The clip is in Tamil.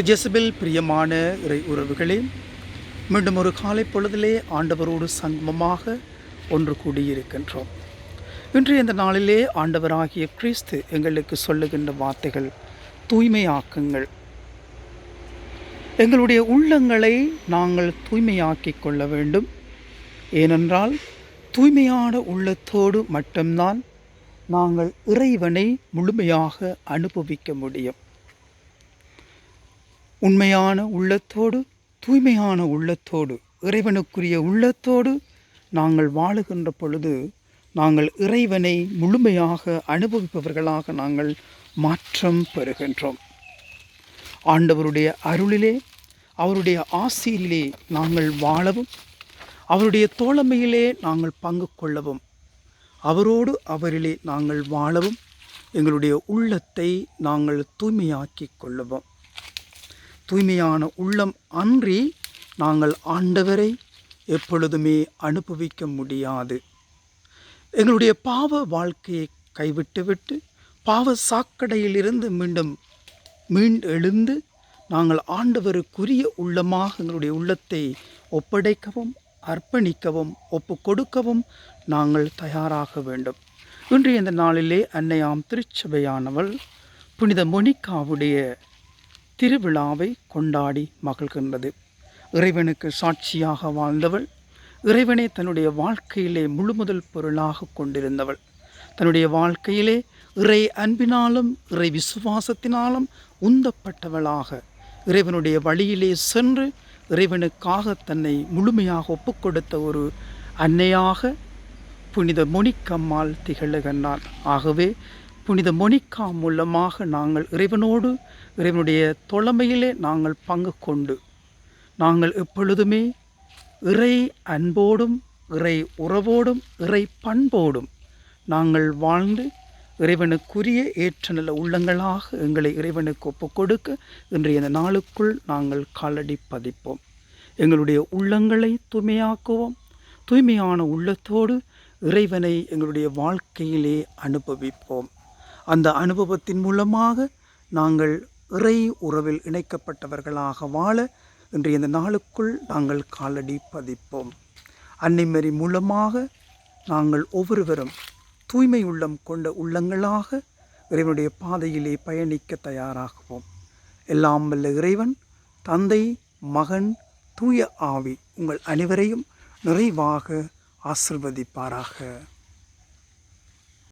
ஜெசபில் பிரியமான இறை உறவுகளே மீண்டும் ஒரு காலை பொழுதிலே ஆண்டவரோடு சங்கமமாக ஒன்று கூடியிருக்கின்றோம். இன்றைய இந்த நாளிலே ஆண்டவராகிய கிறிஸ்து எங்களுக்கு சொல்லுகின்ற வார்த்தைகள் தூய்மையாக்குங்கள். எங்களுடைய உள்ளங்களை நாங்கள் தூய்மையாக்கிக் கொள்ள வேண்டும். ஏனென்றால் தூய்மையான உள்ளத்தோடு மட்டும்தான் நாங்கள் இறைவனை முழுமையாக அனுபவிக்க முடியும். உண்மையான உள்ளத்தோடு தூய்மையான உள்ளத்தோடு இறைவனுக்குரிய உள்ளத்தோடு நாங்கள் வாழுகின்ற பொழுது நாங்கள் இறைவனை முழுமையாக அனுபவிப்பவர்களாக நாங்கள் மாற்றம் பெறுகின்றோம். ஆண்டவருடைய அருளிலே அவருடைய ஆசீரிலே நாங்கள் வாழவும் அவருடைய தோழமையிலே நாங்கள் பங்கு கொள்ளவும் அவரோடு அவரிலே நாங்கள் வாழவும் எங்களுடைய உள்ளத்தை நாங்கள் தூய்மையாக்கிக் கொள்ளவும். தூய்மையான உள்ளம் அன்றி நாங்கள் ஆண்டவரை எப்பொழுதுமே அனுபவிக்க முடியாது. எங்களுடைய பாவ வாழ்க்கையை கைவிட்டுவிட்டு பாவ சாக்கடையிலிருந்து மீண்டும் மீண்டெழுந்து நாங்கள் ஆண்டவருக்குரிய உள்ளமாக எங்களுடைய உள்ளத்தை ஒப்படைக்கவும் அர்ப்பணிக்கவும் ஒப்பு கொடுக்கவும் நாங்கள் தயாராக வேண்டும். இன்றைய இந்த நாளிலே அன்னையாம் திருச்சபையானவள் புனித மொனிகாவுடைய திருவிழாவை கொண்டாடி மகிழ்கின்றது. இறைவனுக்கு சாட்சியாக வாழ்ந்தவள் இறைவனை தன்னுடைய வாழ்க்கையிலே முழுமுதல் பொருளாக கொண்டிருந்தவள். தன்னுடைய வாழ்க்கையிலே இறை அன்பினாலும் இறை விசுவாசத்தினாலும் உந்தப்பட்டவளாக இறைவனுடைய வழியிலே சென்று இறைவனுக்காக தன்னை முழுமையாக ஒப்புக்கொடுத்த ஒரு அன்னையாக புனித மொனிக்கம்மாள் திகழுகின்றார் ஆகவே புனித மொனிக்கா மூலமாக நாங்கள் இறைவனோடு இறைவனுடைய தொழமையிலே நாங்கள் பங்கு கொண்டு நாங்கள் எப்பொழுதுமே இறை அன்போடும் இறை உறவோடும் இறை பண்போடும் நாங்கள் வாழ்ந்து இறைவனுக்குரிய ஏற்ற நல்ல உள்ளங்களாக எங்களை இறைவனுக்கு ஒப்புக் கொடுக்க இன்றைய இந்த நாளுக்குள் நாங்கள் காலடி பதிப்போம். எங்களுடைய உள்ளங்களை தூய்மையாக்குவோம். தூய்மையான உள்ளத்தோடு இறைவனை எங்களுடைய வாழ்க்கையிலே அனுபவிப்போம். அந்த அனுபவத்தின் மூலமாக நாங்கள் இறை உறவில் இணைக்கப்பட்டவர்களாக வாழ இன்றைய இந்த நாளுக்குள் நாங்கள் காலடி பதிப்போம். அன்னைமரி மூலமாக நாங்கள் ஒவ்வொருவரும் தூய்மை உள்ளம் கொண்ட உள்ளங்களாக இறைவனுடைய பாதையிலே பயணிக்க தயாராகுவோம். எல்லாம் வல்ல இறைவன் தந்தை மகன் தூய ஆவி உங்கள் அனைவரையும் நிறைவாக ஆசிர்வதிப்பாராக.